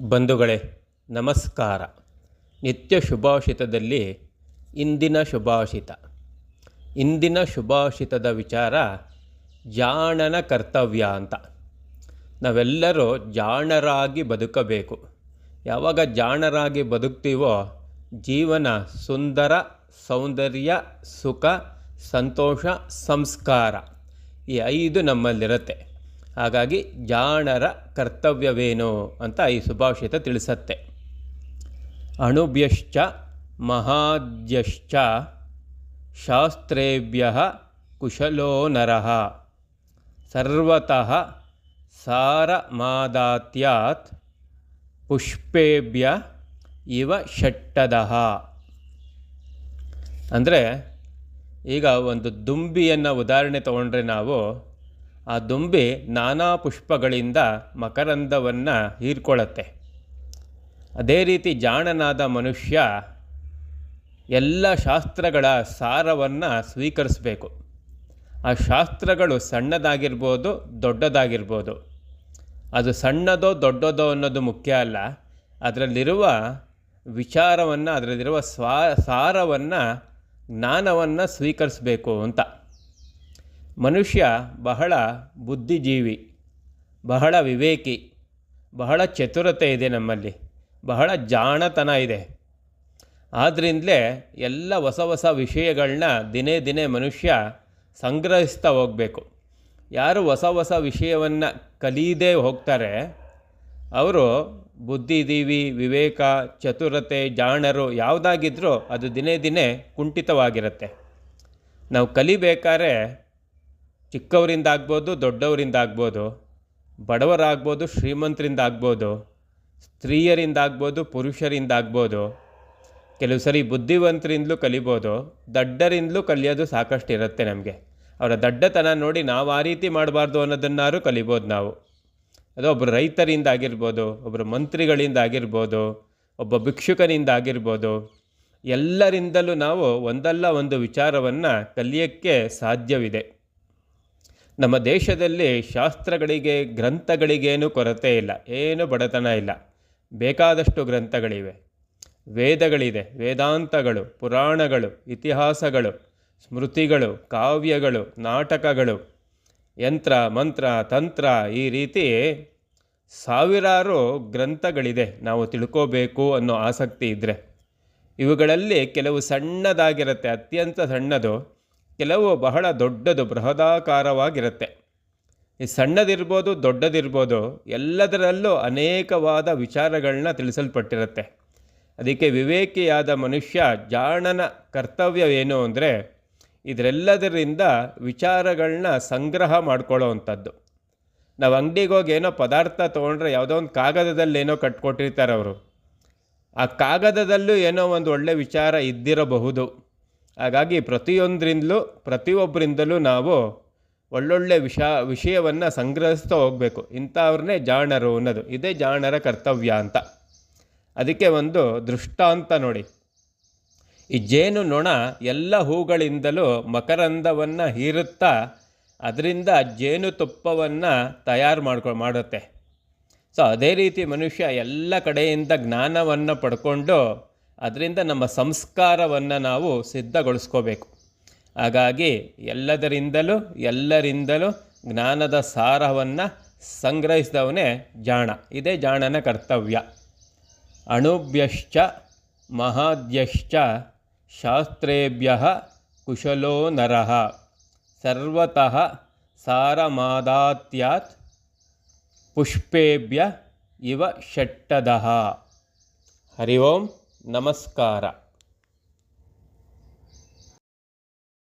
ಬಂಧುಗಳೇ, ನಮಸ್ಕಾರ. ನಿತ್ಯ ಶುಭಾಷಿತದಲ್ಲಿ ಇಂದಿನ ಶುಭಾಷಿತ ಇಂದಿನ ಶುಭಾಷಿತದ ವಿಚಾರ ಜಾಣನ ಕರ್ತವ್ಯ ಅಂತ. ನಾವೆಲ್ಲರೂ ಜಾಣರಾಗಿ ಬದುಕಬೇಕು. ಯಾವಾಗ ಜಾಣರಾಗಿ ಬದುಕ್ತೀವೋ, ಜೀವನ ಸುಂದರ, ಸೌಂದರ್ಯ, ಸುಖ, ಸಂತೋಷ, ಸಂಸ್ಕಾರ ಈ ಐದು ನಮ್ಮಲ್ಲಿರುತ್ತೆ. ಹಾಗಾಗಿ ಜಾಣರ ಕರ್ತವ್ಯವೇನು ಅಂತ ಈ ಸುಭಾಷಿತ ತಿಳಿಸತ್ತೆ. ಅಣುಭ್ಯಶ್ಚ ಮಹಾದ್ಯಶ್ಚ ಶಾಸ್ತ್ರೇಭ್ಯ ಕುಶಲೋ ನರಃ ಸರ್ವತಃ ಸಾರಮಾದಾತ್ಯಾತ್ ಪುಷ್ಪೇಭ್ಯ ಇವ ಷಟ್ಟದಃ. ಅಂದರೆ ಈಗ ಒಂದು ದುಂಬಿಯನ್ನು ಉದಾಹರಣೆ ತಗೊಂಡ್ರೆ ನಾವು ಆ ದುಂಬಿ ನಾನಾ ಪುಷ್ಪಗಳಿಂದ ಮಕರಂದವನ್ನು ಹೀರ್ಕೊಳ್ಳುತ್ತೆ ಅದೇ ರೀತಿ ಜಾಣನಾದ ಮನುಷ್ಯ ಎಲ್ಲ ಶಾಸ್ತ್ರಗಳ ಸಾರವನ್ನು ಸ್ವೀಕರಿಸಬೇಕು. ಆ ಶಾಸ್ತ್ರಗಳು ಸಣ್ಣದಾಗಿರ್ಬೋದು ದೊಡ್ಡದಾಗಿರ್ಬೋದು. ಅದು ಸಣ್ಣದೋ ದೊಡ್ಡದೋ ಅನ್ನೋದು ಮುಖ್ಯ ಅಲ್ಲ. ಅದರಲ್ಲಿರುವ ವಿಚಾರವನ್ನು, ಅದರಲ್ಲಿರುವ ಸ್ವಾ, ಸಾರವನ್ನು, ಜ್ಞಾನವನ್ನು ಸ್ವೀಕರಿಸಬೇಕು ಅಂತ. ಮನುಷ್ಯ ಬಹಳ ಬುದ್ಧಿಜೀವಿ, ಬಹಳ ವಿವೇಕಿ, ಬಹಳ ಚತುರತೆ ಇದೆ ನಮ್ಮಲ್ಲಿ, ಬಹಳ ಜಾಣತನ ಇದೆ. ಆದ್ದರಿಂದಲೇ ಎಲ್ಲ ಹೊಸ ಹೊಸ ವಿಷಯಗಳನ್ನ ದಿನೇ ದಿನೇ ಮನುಷ್ಯ ಸಂಗ್ರಹಿಸ್ತಾ ಹೋಗಬೇಕು. ಯಾರು ಹೊಸ ಹೊಸ ವಿಷಯವನ್ನು ಕಲಿಯದೇ ಹೋಗ್ತಾರೆ, ಅವರು ಬುದ್ಧಿದೀವಿ ವಿವೇಕ, ಚತುರತೆ, ಜಾಣರು ಯಾವುದಾಗಿದ್ರೂ ಅದು ದಿನೇ ದಿನೇ ಕುಂಠಿತವಾಗಿರುತ್ತೆ. ನಾವು ಕಲಿಬೇಕಾದ್ರೆ ಚಿಕ್ಕವರಿಂದ ಆಗ್ಬೋದು, ದೊಡ್ಡವರಿಂದ ಆಗ್ಬೋದು, ಬಡವರಾಗ್ಬೋದು, ಶ್ರೀಮಂತರಿಂದ ಆಗ್ಬೋದು, ಸ್ತ್ರೀಯರಿಂದ ಆಗ್ಬೋದು, ಪುರುಷರಿಂದ ಆಗ್ಬೋದು, ಕೆಲವು ಸರಿ ಬುದ್ಧಿವಂತರಿಂದಲೂ ಕಲಿಬೋದು, ದಡ್ಡರಿಂದಲೂ ಕಲಿಯೋದು ಸಾಕಷ್ಟು ಇರುತ್ತೆ ನಮಗೆ. ಅವರ ದಡ್ಡತನ ನೋಡಿ ನಾವು ಆ ರೀತಿ ಮಾಡಬಾರ್ದು ಅನ್ನೋದನ್ನಾರು ಕಲಿಬೋದು ನಾವು. ಅದು ಒಬ್ಬರು ರೈತರಿಂದ ಆಗಿರ್ಬೋದು ಒಬ್ಬರು ಮಂತ್ರಿಗಳಿಂದ ಆಗಿರ್ಬೋದು, ಒಬ್ಬ ಭಿಕ್ಷುಕನಿಂದ ಆಗಿರ್ಬೋದು, ಎಲ್ಲರಿಂದಲೂ ನಾವು ಒಂದಲ್ಲ ಒಂದು ವಿಚಾರವನ್ನು ಕಲಿಯೋಕ್ಕೆ ಸಾಧ್ಯವಿದೆ. ನಮ್ಮ ದೇಶದಲ್ಲಿ ಶಾಸ್ತ್ರಗಳಿಗೆ ಗ್ರಂಥಗಳಿಗೇನು ಕೊರತೆ ಇಲ್ಲ, ಏನು ಬಡತನ ಇಲ್ಲ. ಬೇಕಾದಷ್ಟು ಗ್ರಂಥಗಳಿವೆ. ವೇದಗಳಿದೆ, ವೇದಾಂತಗಳು, ಪುರಾಣಗಳು, ಇತಿಹಾಸಗಳು, ಸ್ಮೃತಿಗಳು, ಕಾವ್ಯಗಳು, ನಾಟಕಗಳು. ಯಂತ್ರ, ಮಂತ್ರ, ತಂತ್ರ ಈ ರೀತಿ ಸಾವಿರಾರು ಗ್ರಂಥಗಳಿದೆ. ನಾವು ತಿಳ್ಕೋಬೇಕು ಅನ್ನೋ ಆಸಕ್ತಿ ಇದ್ದರೆ ಇವುಗಳಲ್ಲಿ ಕೆಲವು ಸಣ್ಣದಾಗಿರುತ್ತೆ, ಅತ್ಯಂತ ಸಣ್ಣದು. ಕೆಲವು ಬಹಳ ದೊಡ್ಡದು ಬೃಹದಾಕಾರವಾಗಿರುತ್ತೆ. ಈ ಸಣ್ಣದಿರ್ಬೋದು ದೊಡ್ಡದಿರ್ಬೋದು ಎಲ್ಲದರಲ್ಲೂ ಅನೇಕವಾದ ವಿಚಾರಗಳನ್ನ ತಿಳಿಸಲ್ಪಟ್ಟಿರುತ್ತೆ. ಅದಕ್ಕೆ ವಿವೇಕಿಯಾದ ಮನುಷ್ಯ ಜಾಣನ ಕರ್ತವ್ಯ ಏನು ಅಂದರೆ ಇದರೆಲ್ಲದರಿಂದ ವಿಚಾರಗಳನ್ನ ಸಂಗ್ರಹ ಮಾಡ್ಕೊಳ್ಳೋ ಅಂಥದ್ದು. ನಾವು ಅಂಗಡಿಗೆ ಹೋಗಿ ಏನೋ ಪದಾರ್ಥ ತೊಗೊಂಡ್ರೆ ಯಾವುದೋ ಒಂದು ಕಾಗದದಲ್ಲಿ ಏನೋ ಕಟ್ಕೊಟ್ಟಿರ್ತಾರೆ ಅವರು. ಆ ಕಾಗದದಲ್ಲೂ ಏನೋ ಒಂದು ಒಳ್ಳೆಯ ವಿಚಾರ ಇದ್ದಿರಬಹುದು. ಹಾಗಾಗಿ ಪ್ರತಿಯೊಂದರಿಂದಲೂ ಪ್ರತಿಯೊಬ್ಬರಿಂದಲೂ ನಾವು ಒಳ್ಳೊಳ್ಳೆ ವಿಷ, ವಿಷಯವನ್ನು ಸಂಗ್ರಹಿಸ್ತಾ ಹೋಗಬೇಕು. ಇಂಥವ್ರನ್ನೇ ಜಾಣರು ಅನ್ನೋದು. ಇದೇ ಜಾಣರ ಕರ್ತವ್ಯ ಅಂತ. ಅದಕ್ಕೆ ಒಂದು ದೃಷ್ಟಾಂತ ನೋಡಿ. ಈ ಜೇನು ನೊಣ ಎಲ್ಲ ಹೂಗಳಿಂದಲೂ ಮಕರಂದವನ್ನು ಹೀರುತ್ತಾ, ಅದರಿಂದ ಜೇನುತುಪ್ಪವನ್ನು ತಯಾರು ಮಾಡ್ಕೊ, ಮಾಡುತ್ತೆ. ಸೊ, ಅದೇ ರೀತಿ ಮನುಷ್ಯ ಎಲ್ಲ ಕಡೆಯಿಂದ ಜ್ಞಾನವನ್ನು ಪಡ್ಕೊಂಡು ಅದರಿಂದ ನಮ್ಮ ಸಂಸ್ಕಾರವನ್ನು ನಾವು ಸಿದ್ಧಗೊಳಿಸ್ಕೋಬೇಕು. ಹಾಗಾಗಿ ಎಲ್ಲದರಿಂದಲೂ, ಎಲ್ಲರಿಂದಲೂ ಜ್ಞಾನದ ಸಾರವನ್ನು ಸಂಗ್ರಹಿಸಿದವನೇ ಜಾಣ. ಇದೇ ಜಾಣನ ಕರ್ತವ್ಯ. ಅಣುಭ್ಯಶ್ಚ ಮಹಾದ್ಯಶ್ಚ ಶಾಸ್ತ್ರೇಭ್ಯ ಕುಶಲೋ ನರಃ. ಸರ್ವತಃ ಸಾರಮಾದಾತ್ಯಾತ್ ಪುಷ್ಪೇಭ್ಯ ಇವ ಷಟ್ಟದಃ. ಹರಿ ಓಂ. ನಮಸ್ಕಾರ.